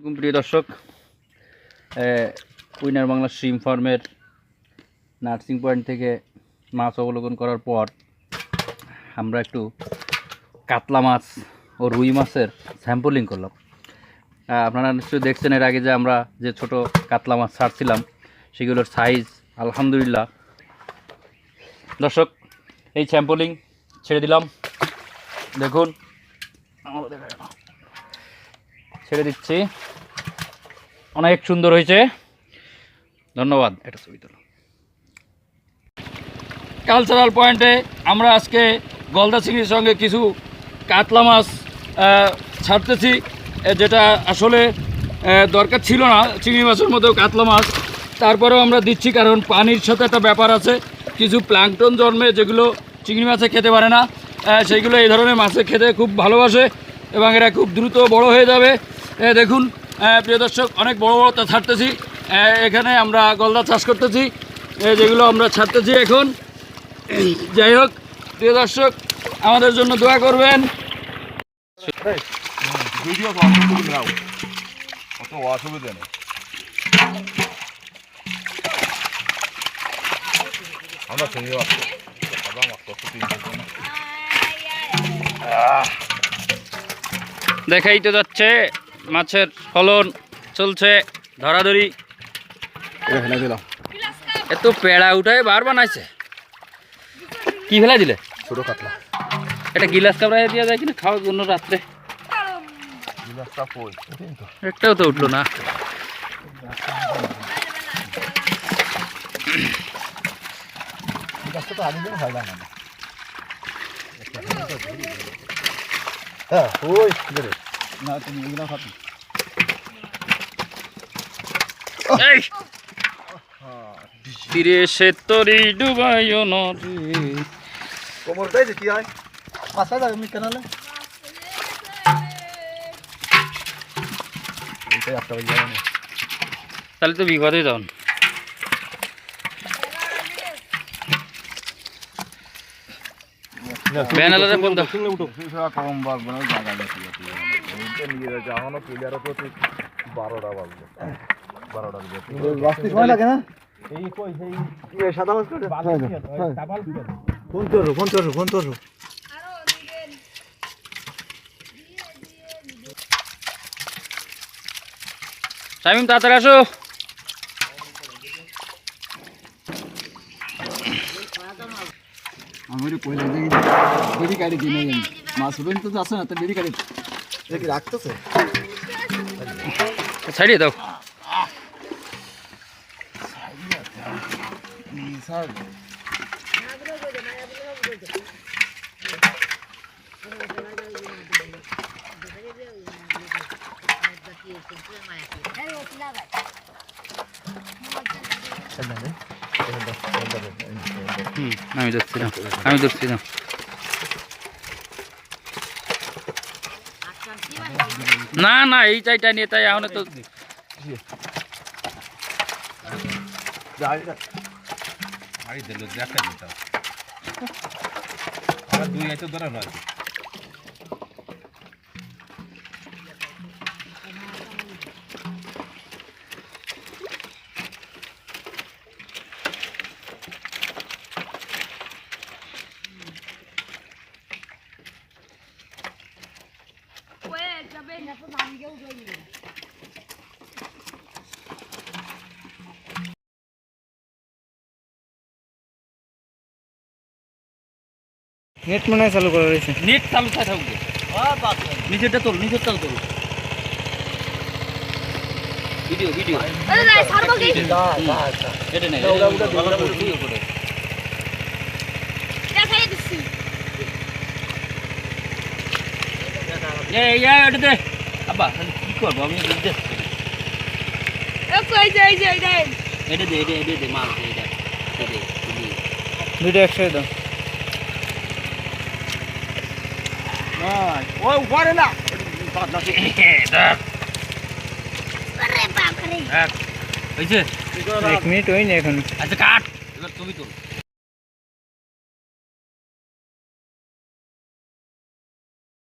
আসসালামাইকুম প্রিয় দর্শক। উইনার বাংলা স্ট্রিম ফার্মের নার্সিং পয়েন্ট থেকে মাছ অবলোকন করার পর আমরা একটু কাতলা মাছ ও রুই মাছের স্যাম্পলিং করলাম। আপনারা নিশ্চয়ই দেখছেন এর আগে যে আমরা যে ছোট কাতলা মাছ ছাড়ছিলাম, সেগুলোর সাইজ আলহামদুলিল্লাহ। দর্শক, এই স্যাম্পলিং ছেড়ে দিলাম। দেখুন। ছেড়ে দিচ্ছি। অনেক সুন্দর হয়েছে। ধন্যবাদ। এটা ছবি তোলো। কালচারাল পয়েন্টে আমরা আজকে গলদা চিংড়ির সঙ্গে কিছু কাতলা মাছ ছাড়তেছি যেটা আসলে দরকার ছিল না, চিংড়ি মাছের মধ্যেও কাতলা মাছ। তারপরেও আমরা দিচ্ছি, কারণ পানির সাথে একটা ব্যাপার আছে। কিছু প্ল্যাঙ্কটন জন্মে যেগুলো চিংড়ি মাছে খেতে পারে না সেইগুলো এই ধরনের মাছে খেতে খুব ভালোবাসে এবং এরা খুব দ্রুত বড় হয়ে যাবে। দেখুন প্রিয় দর্শক অনেক বড় বড় তা ছাড়তেছি। এখানে আমরা গলদা চাষ করতেছি। যেগুলো আমরা ছাড়তেছি এখন। যাই হোক প্রিয় দর্শক আমাদের জন্য দোয়া করবেন। অসুবিধা নেই। আমরা দেখাই তো যাচ্ছে মাছের ফলন চলছে ধরাধরি। এত পেড়া উঠায় বার বানাইছে। কি ফেলা দিলে? ছোট কাতলা। এটা গিলাস কামড়াই দেওয়া যায় কিনা? খাওয়ার জন্য রাত্রে। একটাও তো উঠল না। হ্যাঁ ওই না তুমি এগুলো খাবি। তীরে সে তরি ডুবাইও নরে কোমরটাই কি হয়? পাঁচটা যাবে আমি কেনালে তাহলে তো বিপদে যান ব্যানারে বন্ধ কম বাজবে না জায়গা বেশি আছে এইটা নিয়ে যাচ্ছে এখনও ক্লিয়ার হতে হতে বাজবে বারোটার বেশি সময় লাগে না এই কই সেই সাদা মাছ করে ফোন করো ফোন করো ফোন করো শামিম তাড়াতাড়ি আসো। আমার পয়লা দেখি বেরি কাটি কিনে জানি মাছ উঠবেন তো আসে না তো বেরি কাটি দেখি রাখতেছে ছাড়িয়ে দাও স্যার আমি ধরছি না না না, এই চাইটা নিয়ে তাই এখন তো দেখা আর দুই আইতো ধরা নয় নেট মনে হয় চালু করা রয়েছে নেট চালু থাকবে। নিজেরটা তোল নিজেরটাও তোল। Video video. এটা নেই ভিডিও। করে। দেখাই দিচ্ছি। এই এই এটা দে। আব্বা তাহলে কি করব? আমি যাই এটা দে এটা এটা দে মাল এটা এটা দে তুমি একসাথে দাও। ওই উপরে না। এক মিনিট হয়নি এখন। আচ্ছা কাট। এবার তুমি তোল।